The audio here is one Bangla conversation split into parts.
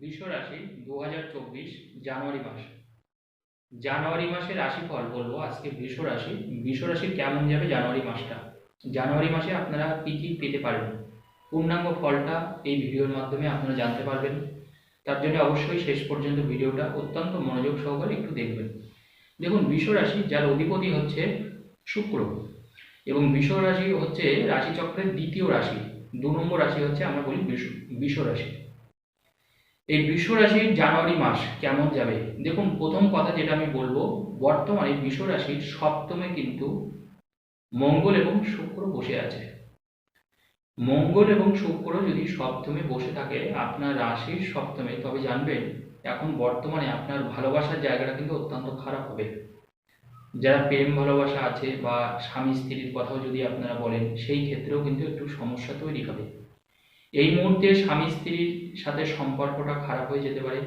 বৃষ রাশি দু হাজার চব্বিশ জানুয়ারি মাস। জানুয়ারি মাসের রাশিফল বলব, আজকে বৃষ রাশি বৃষ রাশির কেমন যাবে জানুয়ারি মাসটা? জানুয়ারি মাসে আপনারা কি কি পেতে পারেন? পূর্ণাঙ্গ ফলটা এই ভিডিওর মাধ্যমে আপনারা জানতে পারবেন। তার জন্য অবশ্যই শেষ পর্যন্ত ভিডিওটা অত্যন্ত মনোযোগ সহকারে একটু দেখবেন। দেখুন, বৃষ রাশি যার অধিপতি হচ্ছে শুক্র এবং বৃষ রাশি হচ্ছে রাশিচক্রের দ্বিতীয় রাশি। দু নম্বর রাশি হচ্ছে আমরা বলি বৃষ রাশি। এই বৃষ রাশির জানুয়ারি মাস কেমন যাবে? দেখুন, প্রথম কথা যেটা আমি বলব, বর্তমানে বৃষ রাশির সপ্তমে কিন্তু মঙ্গল এবং শুক্র বসে আছে। মঙ্গল এবং শুক্র যদি সপ্তমে বসে থাকে, আপনার রাশির সপ্তমে, তবে জানবেন, এখন বর্তমানে আপনার ভালোবাসার জায়গাটা কিন্তু অত্যন্ত খারাপ হবে। যারা প্রেম ভালোবাসা আছে বা স্বামী স্ত্রীর কথাও যদি আপনারা বলেন, সেই ক্ষেত্রেও কিন্তু একটু সমস্যা তৈরি হবে। এই মুহূর্তে স্বামী স্ত্রীর সাথে সম্পর্কটা খারাপ হয়ে যেতে পারে।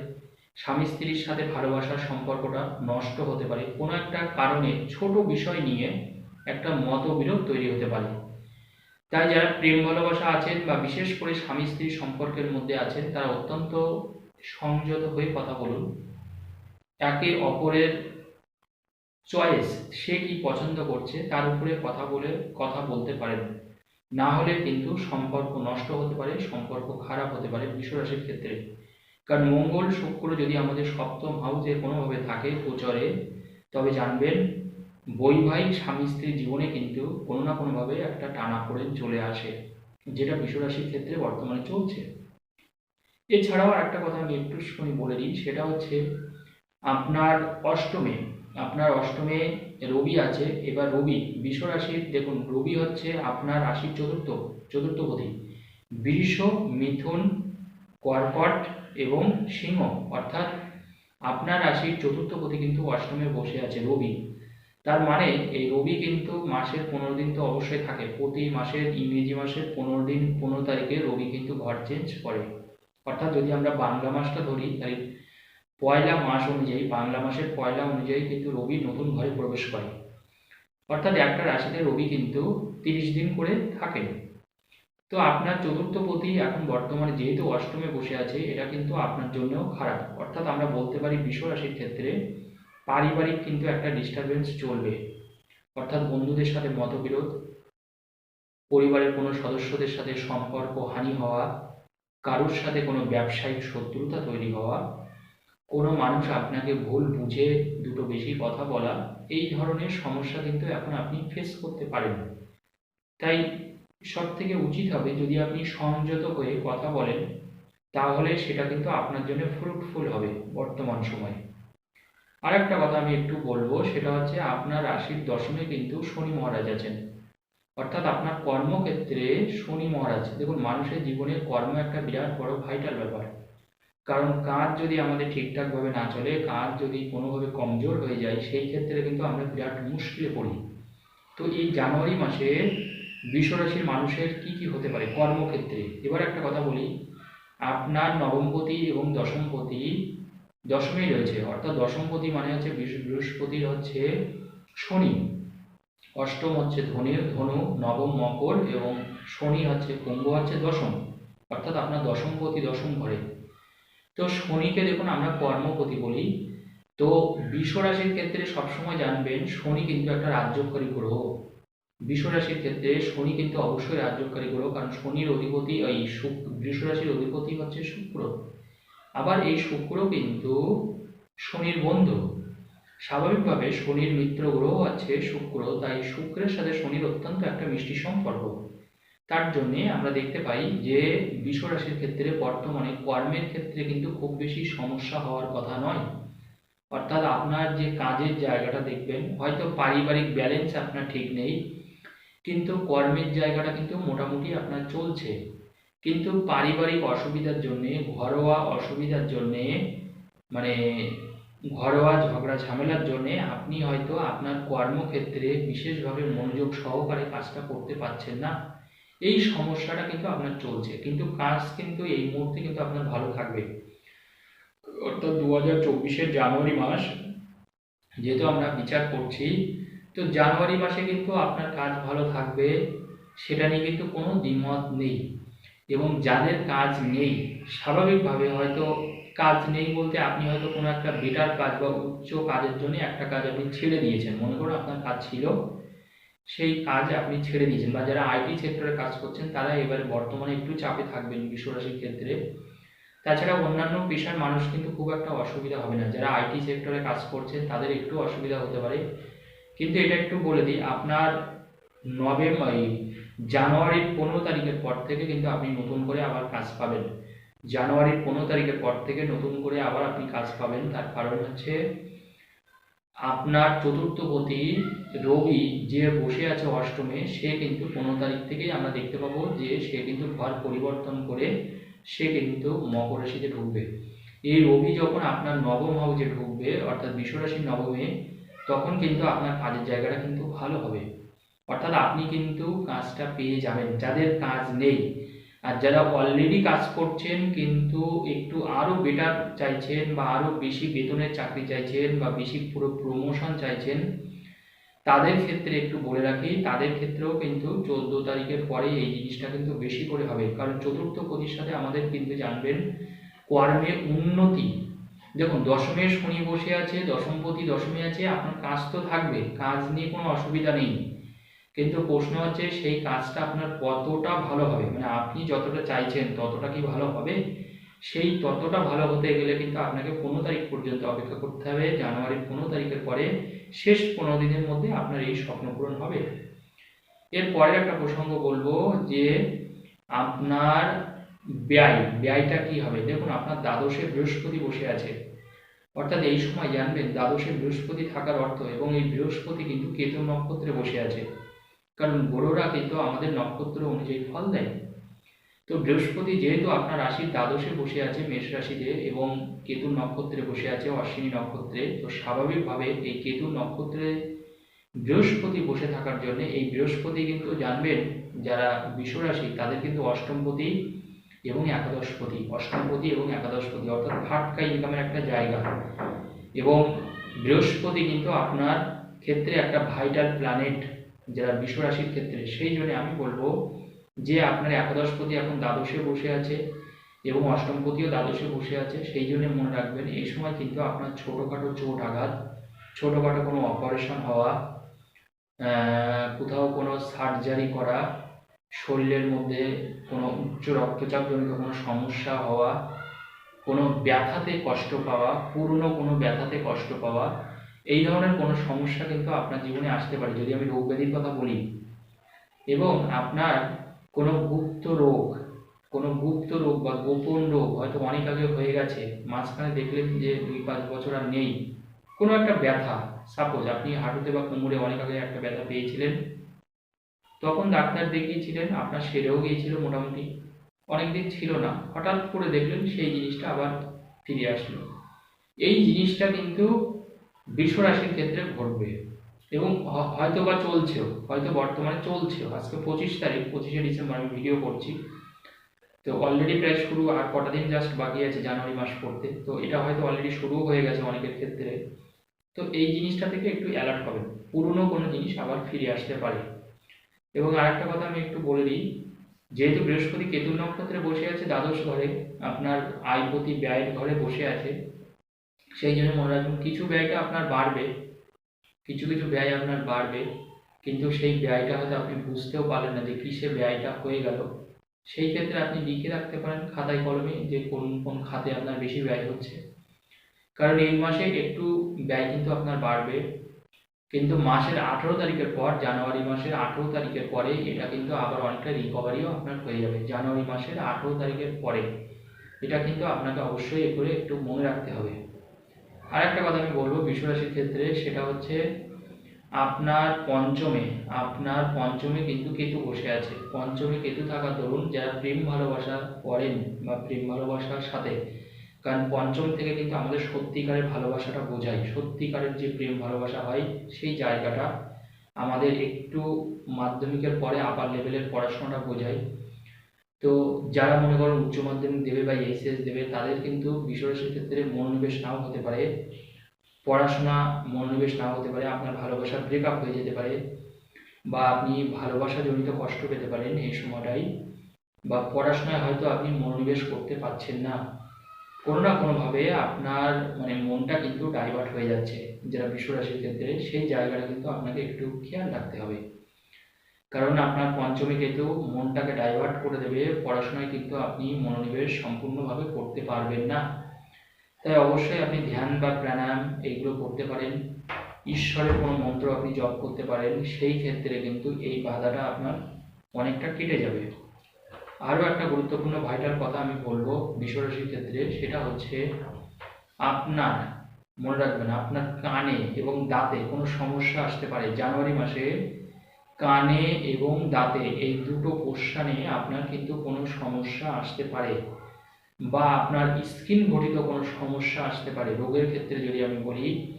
স্বামী স্ত্রীর সাথে ভালোবাসার সম্পর্কটা নষ্ট হতে পারে। কোনো একটা কারণে ছোট বিষয় নিয়ে একটা মতবিরোধ তৈরি হতে পারে। তাই যারা প্রেম ভালোবাসা আছেন বা বিশেষ করে স্বামী স্ত্রীর সম্পর্কের মধ্যে আছেন, তারা অত্যন্ত সংযত হয়ে কথা বলুন। একে অপরের চয়েস, সে কি পছন্দ করছে, তার উপরে কথা বলে, কথা বলতে পারেন। না হলে কিন্তু সম্পর্ক নষ্ট হতে পারে, সম্পর্ক খারাপ হতে পারে বিশ্বরাশির ক্ষেত্রে। কারণ মঙ্গল, শুক্র যদি আমাদের সপ্তম হাউসে কোনোভাবে থাকে গোচরে, তবে জানবেন বৈবাহিক স্বামী স্ত্রীর জীবনে কিন্তু কোনো না কোনোভাবে একটা টানাপোড়েন চলে আসে, যেটা বিশ্বরাশির ক্ষেত্রে বর্তমানে চলছে। এছাড়াও আর একটা কথা আমি একটু শুনি বলে দিই, সেটা হচ্ছে আপনার অষ্টমে আপনার অষ্টমে রবি আছে, এবার রবি বৃষ রাশির দেখুন, রবি হচ্ছে আপনার রাশির চতুর্থ চতুর্থপতি বৃষ, মিথুন, কর্কট এবং সিংহ, অর্থাৎ আপনার রাশির চতুর্থপতি কিন্তু অষ্টমে বসে আছে রবি। তার মানে এই রবি কিন্তু মাসের পনেরো দিন তো অবশ্যই থাকে, প্রতি মাসের ইংরেজি মাসের পনেরো দিন, পনেরো তারিখে রবি কিন্তু ঘর চেঞ্জ করে। অর্থাৎ যদি আমরা বাংলা মাসটা ধরি তাহলে পয়লা মাস অনুযায়ী, বাংলা মাসের পয়লা অনুযায়ী কিন্তু রবি নতুন ঘরে প্রবেশ করে। অর্থাৎ একটা রাশিতে রবি কিন্তু তিরিশ দিন করে থাকে তো আপনার চতুর্থ পতি এখন বর্তমানে যেহেতু অষ্টমে বসে আছে, এটা কিন্তু আপনার জন্যও খারাপ। অর্থাৎ আমরা বলতে পারি বিশ্ব রাশির ক্ষেত্রে পারিবারিক কিন্তু একটা ডিস্টারবেন্স চলবে। অর্থাৎ বন্ধুদের সাথে মতবিরোধ, পরিবারের কোনো সদস্যদের সাথে সম্পর্ক হানি হওয়া, কারোর সাথে কোনো ব্যবসায়িক শত্রুতা তৈরি হওয়া কোনো মানুষ আপনাকে ভুল বুঝে দুটো বেশি কথা বলা, এই ধরনের সমস্যা কিন্তু এখন আপনি ফেস করতে পারেন। তাই সব থেকে উচিত হবে যদি আপনি সংযত হয়ে কথা বলেন, তাহলে সেটা কিন্তু আপনার জন্য ফ্রুটফুল হবে বর্তমান সময়ে। আর একটা কথা আমি একটু বলব, সেটা হচ্ছে আপনার রাশির দশমে কিন্তু শনি মহারাজ আছেন। অর্থাৎ আপনার কর্মক্ষেত্রে শনি মহারাজ, দেখুন মানুষের জীবনে কর্ম একটা বিরাট বড় ভাইটাল ব্যাপার। কারণ কাজ যদি আমাদের ঠিকঠাকভাবে না চলে, কাজ যদি কোনোভাবে কমজোর হয়ে যায়, সেই ক্ষেত্রে কিন্তু আমরা বিরাট মুশকিলে পড়ি। তো এই জানুয়ারি মাসে বিশ্বরাশির মানুষের কি কি হতে পারে কর্মক্ষেত্রে? এবার একটা কথা বলি, আপনার নবমপতি এবং দশমপতি দশমেই রয়েছে, অর্থাৎ দশমপতি মানে হচ্ছে বৃহস্পতির হচ্ছে শনি। অষ্টম হচ্ছে ধনুর, ধনু নবম মকর এবং শনি হচ্ছে কুম্ভ হচ্ছে দশম। অর্থাৎ আপনার দশমপতি দশম ঘরে। তো শনিকে দেখুন আমরা কর্মপতি বলি। তো বিশ্ব রাশির ক্ষেত্রে সবসময় জানবেন শনি কিন্তু একটা রাজ্যকারী গ্রহ। বিশ্ব রাশির ক্ষেত্রে শনি কিন্তু অবশ্যই রাজ্যকারী গ্রহ, কারণ শনির অধিপতি এই বৃষ রাশির অধিপতি হচ্ছে শুক্র। আবার এই শুক্র কিন্তু শনির বন্ধু। স্বাভাবিকভাবে শনির মিত্র গ্রহ আছে শুক্র, তাই শুক্রের সাথে শনির অত্যন্ত একটা মিষ্টি সম্পর্ক। তার জন্যে আমরা দেখতে পাই যে বিশ্ব রাশির ক্ষেত্রে বর্তমানে কর্মের ক্ষেত্রে কিন্তু খুব বেশি সমস্যা হওয়ার কথা নয়। অর্থাৎ আপনার যে কাজের জায়গাটা দেখবেন, হয়তো পারিবারিক ব্যালেন্স আপনার ঠিক নেই, কিন্তু কর্মের জায়গাটা কিন্তু মোটামুটি আপনার চলছে। কিন্তু পারিবারিক অসুবিধার জন্যে, ঘরোয়া অসুবিধার জন্যে মানে ঘরোয়া ঝগড়া ঝামেলার জন্যে আপনি হয়তো আপনার কর্মক্ষেত্রে বিশেষভাবে মনোযোগ সহকারে কাজটা করতে পারছেন না। এই সমস্যাটা কিন্তু আপনার চলছে। কিন্তু কাজ কিন্তু এই মুহূর্তে কিন্তু আপনার ভালো থাকবে। অর্থাৎ দু হাজার চব্বিশের জানুয়ারি মাস যেহেতু আমরা বিচার করছি, তো জানুয়ারি মাসে কিন্তু আপনার কাজ ভালো থাকবে, সেটা নিয়ে কিন্তু কোনো দ্বিমত নেই। এবং যাদের কাজ নেই, স্বাভাবিকভাবে হয়তো কাজ নেই বলতে আপনি হয়তো কোনো একটা বেটার কাজ বা উচ্চ কাজের জন্য একটা কাজ আপনি ছেড়ে দিয়েছেন। মনে করুন আপনার কাজ ছিল সেই কাজ আপনি ছেড়ে দিয়েছেন বা যারা আইটি সেক্টরে কাজ করছেন, তারা এবারে বর্তমানে একটু চাপে থাকবেন বিশ্বরাশির ক্ষেত্রে। তাছাড়া অন্যান্য পেশার মানুষ কিন্তু খুব একটা অসুবিধা হবে না। যারা আইটি সেক্টরে কাজ করছেন, তাদের একটু অসুবিধা হতে পারে। কিন্তু এটা একটু বলে দিই, আপনার নভেম্বর জানুয়ারির পনেরো তারিখের পর থেকে কিন্তু আপনি নতুন করে আবার কাজ পাবেন। জানুয়ারির পনেরো তারিখের পর থেকে নতুন করে আবার আপনি কাজ পাবেন। তার কারণ হচ্ছে আপনার চতুর্থ চতুর্থপতি রবি যে বসে আছে অষ্টমে, সে কিন্তু পনেরো তারিখ থেকেই আমরা দেখতে পাবো যে সে কিন্তু ঘর পরিবর্তন করে সে কিন্তু মকর রাশিতে ঢুকবে। এই রবি যখন আপনার নবম হাউসে ঢুকবে, অর্থাৎ বিশ্বরাশির নবমে, তখন কিন্তু আপনার কাজের জায়গাটা কিন্তু ভালো হবে। অর্থাৎ আপনি কিন্তু কাজটা পেয়ে যাবেন, যাদের কাজ নেই। আর যারা অলরেডি কাজ করছেন কিন্তু একটু আরও বেটার চাইছেন বা আরও বেশি বেতনের চাকরি চাইছেন বা বেশি পুরো প্রমোশন চাইছেন, তাদের ক্ষেত্রে একটু বলে রাখি, তাদের ক্ষেত্রেও কিন্তু চোদ্দ তারিখের পরে এই জিনিসটা কিন্তু বেশি করে হবে। কারণ চতুর্থ পতির সাথে আমাদের কিন্তু জানবেন কর্মে উন্নতি। দেখুন, দশমে শনি বসে আছে, দশমপতি দশমে আছে, আপনার কাজ তো থাকবে, কাজ নিয়ে কোনো অসুবিধা নেই। কিন্তু প্রশ্ন হচ্ছে সেই কাজটা আপনার কতটা ভালো হবে? মানে আপনি যতটা চাইছেন ততটা কি ভালো হবে? সেই ততটা ভালো হতে গেলে কিন্তু আপনাকে পনেরো তারিখ পর্যন্ত অপেক্ষা করতে হবে। জানুয়ারির পনেরো তারিখের পরে শেষ পনেরো দিনের মধ্যে আপনার এই স্বপ্ন পূরণ হবে। এর পরের একটা প্রসঙ্গ বলব যে আপনার ব্যয়, ব্যয়টা কি হবে? দেখুন, আপনার দ্বাদশে বৃহস্পতি বসে আছে। অর্থাৎ এই সময় জানবেন, দ্বাদশে বৃহস্পতি থাকার অর্থ এবং এই বৃহস্পতি কিন্তু কেতু নক্ষত্রে বসে আছে। কারণ গ্রহরা কিন্তু আমাদের নক্ষত্র অনুযায়ী ফল দেয়। তো বৃহস্পতি যেহেতু আপনার রাশির দ্বাদশে বসে আছে, মেষ রাশিতে, এবং কেতু নক্ষত্রে বসে আছে, অশ্বিনী নক্ষত্রে, তো স্বাভাবিকভাবে এই কেতু নক্ষত্রে বৃহস্পতি বসে থাকার জন্য এই বৃহস্পতি কিন্তু জানবেন যারা বিশ্বরাশি তাদের কিন্তু অষ্টমপতি এবং একাদশপতি, অষ্টমপতি এবং একাদশপতি, অর্থাৎ ফাটকা ইনকামের একটা জায়গা। এবং বৃহস্পতি কিন্তু আপনার ক্ষেত্রে একটা ভাইটাল প্ল্যানেট যারা বিশ্বরাশির ক্ষেত্রে, সেই জন্য আমি বলব যে আপনার একাদশপতি এখন দ্বাদশে বসে আছে এবং অষ্টমপতিও দ্বাদশে বসে আছে, সেই জন্য মনে রাখবেন এই সময় কিন্তু আপনার ছোটোখাটো চোট আঘাত, ছোটোখাটো কোনো অপারেশন হওয়া কোথাও কোনো সার্জারি করা, শরীরের মধ্যে কোনো উচ্চ রক্তচাপজনিত কোনো সমস্যা হওয়া, কোনো ব্যথাতে কষ্ট পাওয়া, পুরনো কোনো ব্যথাতে কষ্ট পাওয়া এই ধরনের কোনো সমস্যা কিন্তু আপনার জীবনে আসতে পারে, যদি আমি রোগ ব্যাধির কথা বলি। এবং আপনার কোনো গুপ্ত রোগ, কোনো গুপ্ত রোগ বা গোপন রোগ হয়তো অনেক আগে হয়ে গেছে, মাঝখানে দেখলেন যে দুই পাঁচ বছর আর নেই। কোনো একটা ব্যথা সাপোজ আপনি হাঁটুতে বা কোমরে অনেক আগে একটা ব্যথা পেয়েছিলেন, তখন ডাক্তার দেখিয়েছিলেন আপনার সেরেও গিয়েছিল মোটামুটি। অনেকদিন ছিল না, হঠাৎ করে দেখলেন সেই জিনিসটা আবার ফিরে আসলো। এই জিনিসটা কিন্তু বৃষ রাশির ক্ষেত্রে ঘটবে। এবং হয়তো বা চলছেও, হয়তো বর্তমানে চলছেও। আজকে পঁচিশ তারিখ, পঁচিশে ডিসেম্বর আমি ভিডিও করছি। তো অলরেডি প্রায় শুরু, আর কটা দিন জাস্ট বাকি আছে জানুয়ারি মাস পড়তে। তো এটা হয়তো অলরেডি শুরু হয়ে গেছে অনেকের ক্ষেত্রে। তো এই জিনিসটা থেকে একটু অ্যালার্ট হবে পুরনো কোনো জিনিস আবার ফিরে আসতে পারে। এবং আরেকটা কথা আমি একটু বলে দিই, যেহেতু বৃহস্পতি কেতু নক্ষত্রে বসে আছে দ্বাদশ ঘরে, আপনার আয়পতি ব্যয়ের ঘরে বসে আছে সেই জন্য মনে রাখবেন, কিছু ব্যয়টা আপনার বাড়বে, কিছু কিছু ব্যয় আপনার বাড়বে, কিন্তু সেই ব্যয়টা হয়তো আপনি বুঝতেও পারলেন না যে কিসে ব্যয়টা হয়ে গেল। সেই ক্ষেত্রে আপনি লিখে রাখতে পারেন খাতায় কলমে যে কোন কোন খাতে আপনার বেশি ব্যয় হচ্ছে। কারণ এই মাসে একটু ব্যয় কিন্তু আপনার বাড়বে, কিন্তু মাসের আঠেরো তারিখের পর, জানুয়ারি মাসের আঠেরো তারিখের পরে এটা কিন্তু আবার অনেকটা রিকভারিও আপনার হয়ে যাবে। জানুয়ারি মাসের আঠেরো তারিখের পরে এটা কিন্তু আপনাকে অবশ্যই করে একটু মনে রাখতে হবে। আর একটা কথা আমি বলব বিশ্বরাশির ক্ষেত্রে, সেটা হচ্ছে আপনার পঞ্চমে আপনার পঞ্চমে কিন্তু কেতু বসে আছে। পঞ্চমে কেতু থাকার দরুন যারা প্রেম ভালোবাসা করেন বা প্রেম ভালোবাসার সাথে, কারণ পঞ্চম থেকে কিন্তু আমাদের সত্যিকারের ভালোবাসাটা বোঝায়। সত্যিকারের যে প্রেম ভালোবাসা হয়, সেই জায়গাটা আমাদের একটু মাধ্যমিকের পরে আপার লেভেলের পড়াশোনাটা বোঝায়। তো যারা মনে করেন উচ্চ মাধ্যমিক দেবে বা এইচএস দেবে, তাদের কিন্তু বিশ্বরাশির ক্ষেত্রে মনোনিবেশ নাও হতে পারে, পড়াশোনা মনোনিবেশ নাও হতে পারে, আপনার ভালোবাসা ব্রেকআপ হয়ে যেতে পারে, বা আপনি ভালোবাসা জনিত কষ্ট পেতে পারেন এই সময়টাই, বা পড়াশোনায় হয়তো আপনি মনোনিবেশ করতে পারছেন না। কোনো না কোনোভাবে আপনার মানে মনটা কিন্তু ডাইভার্ট হয়ে যাচ্ছে, যারা বিশ্ব রাশির ক্ষেত্রে, সেই জায়গাটা কিন্তু আপনাকে একটু খেয়াল রাখতে হবে। কারণ আপনার পঞ্চমী কেতু মনটাকে ডাইভার্ট করে দেবে, পড়াশোনায় কিন্তু আপনি মনোনিবেশ সম্পূর্ণভাবে করতে পারবেন না। তাই অবশ্যই আপনি ধ্যান বা প্রাণায়াম এইগুলো করতে পারেন। ঈশ্বরের কোনো মন্ত্র আপনি জপ করতে পারেন, সেই ক্ষেত্রে কিন্তু এই বাধাটা আপনার অনেকটা কেটে যাবে। আরও একটা গুরুত্বপূর্ণ ভাইটাল কথা আমি বলব বিশ্বরাশির ক্ষেত্রে, সেটা হচ্ছে আপনার, মনে রাখবেন, আপনার কানে এবং দাঁতে কোনো সমস্যা আসতে পারে। জানুয়ারি মাসে কানে এবং দাঁতে এই দুটো পোর্শনে আপনার কিন্তু কোনো সমস্যা আসতে পারে বা আপনার স্কিন ঘটিত কোনো সমস্যা আসতে পারে। রোগের ক্ষেত্রে যদি আমি বলি,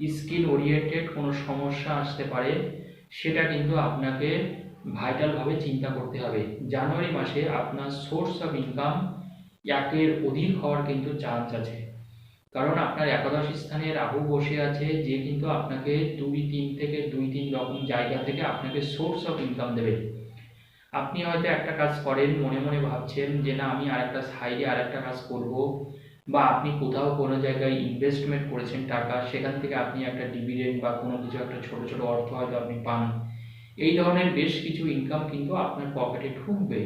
স্কিন ওরিয়েন্টেড কোনো সমস্যা আসতে পারে, সেটা কিন্তু আপনাকে ভাইটালভাবে চিন্তা করতে হবে। জানুয়ারি মাসে আপনার সোর্স অফ ইনকাম একের অধিক হওয়ার কিন্তু চান্স আছে। কারণ আপনার একাদশ স্থানে রাহু বসে আছে, যে কিন্তু আপনাকে দুই, তিন থেকে দুই, তিন রকম জায়গা থেকে আপনাকে সোর্স অফ ইনকাম দেবে। আপনি হয়তো একটা কাজ করেন, মনে মনে ভাবছেন যে না, আমি আরেকটা সাইডে আরেকটা কাজ করব, বা আপনি কোথাও কোনো জায়গায় ইনভেস্টমেন্ট করেছেন টাকা, সেখান থেকে আপনি একটা ডিভিডেন্ড বা কোনো কিছু, একটা ছোট ছোট অর্থ হয়তো আপনি পান। এই ধরনের বেশ কিছু ইনকাম কিন্তু আপনার পকেটে ঢুকবে।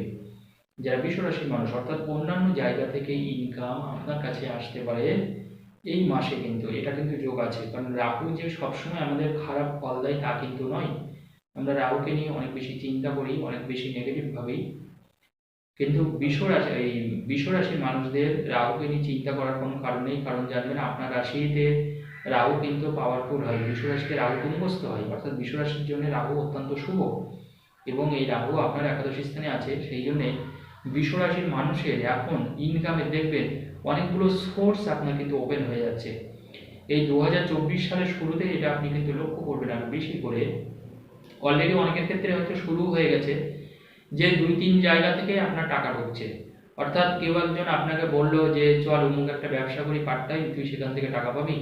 যারা বিশ্বরাশির মানুষ, অর্থাৎ অন্যান্য জায়গা থেকে ইনকাম আপনার কাছে আসতে পারে। এই মাসে কিন্তু, এটা কিন্তু যোগ আছে। কারণ রাহু যে সবসময় আমাদের খারাপ ফল দেয় তা কিন্তু নয়। আমরা রাহুকে নিয়ে অনেক বেশি চিন্তা করি, অনেক বেশি নেগেটিভ ভাবি। কিন্তু বিশ্বরাশি এই বিশ্বরাশির মানুষদের রাহুকে নিয়ে চিন্তা করার কোনো কারণ নেই। কারণ জানবেন আপনার রাশিতে রাহু কিন্তু পাওয়ারফুল হয়। বিশ্বরাশিতে রাহু কুম্ভস্থ হয়। অর্থাৎ বিশ্বরাশির জন্য রাহু অত্যন্ত শুভ। এবং এই রাহু আপনার একাদশ স্থানে আছে। সেই জন্যে বিশ্বরাশির মানুষের এখন ইনকামে দেখবেন অনেকগুলো সোর্স আপনার কিন্তু ওপেন হয়ে যাচ্ছে। এই দু হাজার চব্বিশ সালের শুরুতে এটা আপনি কিন্তু লক্ষ্য করবেন আরও বেশি করে অলরেডি অনেকের ক্ষেত্রে হয়তো শুরু হয়ে গেছে, যে দুই তিন জায়গা থেকে আপনার টাকা ঢুকছে। অর্থাৎ কেউ একজন আপনাকে বলল যে, চল অমুক একটা ব্যবসা করি পার্ট টাইম তুই সেখান থেকে টাকা পাবি।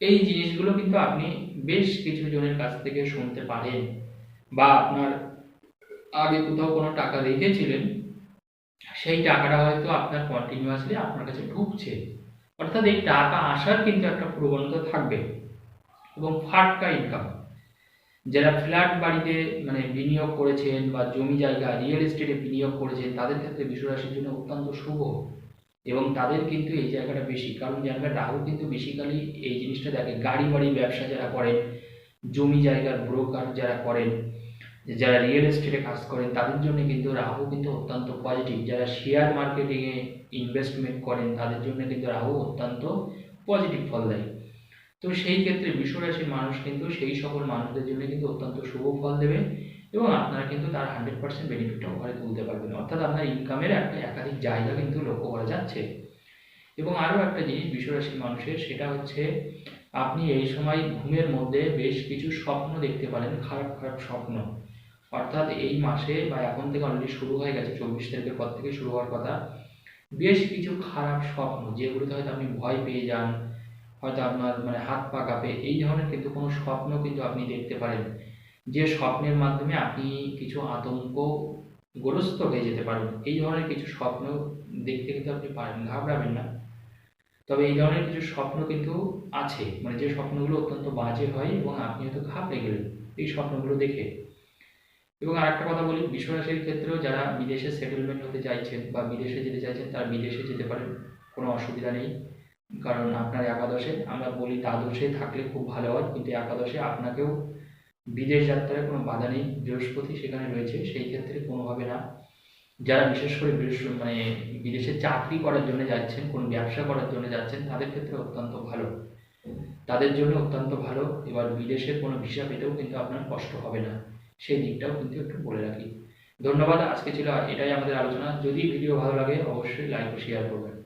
এই জিনিসগুলো কিন্তু আপনি বেশ কিছু জনের কাছ থেকে শুনতে পারেন। বা আপনার আগে কোথাও কোনো টাকা রেখেছিলেন সেই টাকাটা হয়তো আপনার কন্টিনিউয়াসলি আপনার কাছে ঢুকছে। অর্থাৎ এই টাকা আসার কিন্তু একটা প্রবণতা থাকবে এবং ফাটকা ইনকাম যারা ফ্ল্যাট বাড়িতে মানে বিনিয়োগ করেছেন বা জমি জায়গা রিয়েল এস্টেটে বিনিয়োগ করেছেন, তাদের ক্ষেত্রে বিশ্বরাশির জন্য অত্যন্ত শুভ এবং তাদের কিন্তু এই জায়গাটা বেশি। কারণ জানবেন রাহু কিন্তু বেসিক্যালি এই জিনিসটা দেখে, গাড়ি বাড়ি ব্যবসা যারা করেন, জমি জায়গার ব্রোকার যারা করেন যারা রিয়েল এস্টেটে কাজ করেন, তাদের জন্য কিন্তু রাহু কিন্তু অত্যন্ত পজিটিভ যারা শেয়ার মার্কেটিংয়ে ইনভেস্টমেন্ট করেন, তাদের জন্য কিন্তু রাহু অত্যন্ত পজিটিভ ফল দেয় তো সেই ক্ষেত্রে বিশ্বরাশির মানুষ কিন্তু সেই সকল মানুষদের জন্য কিন্তু অত্যন্ত শুভ ফল দেবে এবং আপনারা কিন্তু তার হান্ড্রেড পার্সেন্ট বেনিফিটটাও ঘরে তুলতে পারবেন। অর্থাৎ আপনার ইনকামের একটা একাধিক জায়গা কিন্তু লক্ষ্য করা যাচ্ছে। এবং আরও একটা জিনিস বিশ্বরাশির মানুষের, সেটা হচ্ছে আপনি এই সময় ঘুমের মধ্যে বেশ কিছু স্বপ্ন দেখতে পারেন, খারাপ খারাপ স্বপ্ন। অর্থাৎ এই মাসে বা এখন থেকে অলরেডি শুরু হয়ে গেছে, চব্বিশ তারিখের পর থেকে শুরু হওয়ার কথা। বেশ কিছু খারাপ স্বপ্ন যেগুলোতে হয়তো আপনি ভয় পেয়ে যান, হয়তো আপনার মানে হাত পা কাঁপে, এই ধরনের কিন্তু কোনো স্বপ্ন কিন্তু আপনি দেখতে পারেন। যে স্বপ্নের মাধ্যমে আপনি কিছু আতঙ্ক আতঙ্কগ্রস্ত হয়ে যেতে পারেন, এই ধরনের কিছু স্বপ্ন দেখতে কিন্তু আপনি পারেন, ঘাবড়াবেন না। তবে এই ধরনের কিছু স্বপ্ন কিন্তু আছে মানে যে স্বপ্নগুলো অত্যন্ত বাজে হয় এবং আপনি হয়তো ঘাবড়ে গেলেন, এই স্বপ্নগুলো দেখে। এবং আরেকটা কথা বলি, বিশ্বরাশির ক্ষেত্রেও যারা বিদেশে সেটেলমেন্ট হতে চাইছেন বা বিদেশে যেতে চাইছেন, তারা বিদেশে যেতে পারেন, কোনো অসুবিধা নেই। কারণ আপনার একাদশে, আমরা বলি দ্বাদশে থাকলে খুব ভালো হয়, কিন্তু একাদশে আপনাকেও বিদেশ যাত্রায় কোনো বাধা নেই, বৃহস্পতি সেখানে রয়েছে, সেই ক্ষেত্রে কোনোভাবে না। যারা বিশেষ করে বৃহস্পতি মানে বিদেশে চাকরি করার জন্য যাচ্ছেন, কোনো ব্যবসা করার জন্য যাচ্ছেন, তাদের ক্ষেত্রে অত্যন্ত ভালো। তাদের জন্য অত্যন্ত ভালো, এবার বিদেশে কোনো ভিসা পেতেও কিন্তু আপনার কষ্ট হবে না। সেই দিকটাও কিন্তু একটু বলে রাখি। ধন্যবাদ, আজকে ছিল এটাই আমাদের আলোচনা। যদি ভিডিও ভালো লাগে, অবশ্যই লাইক ও শেয়ার করবেন।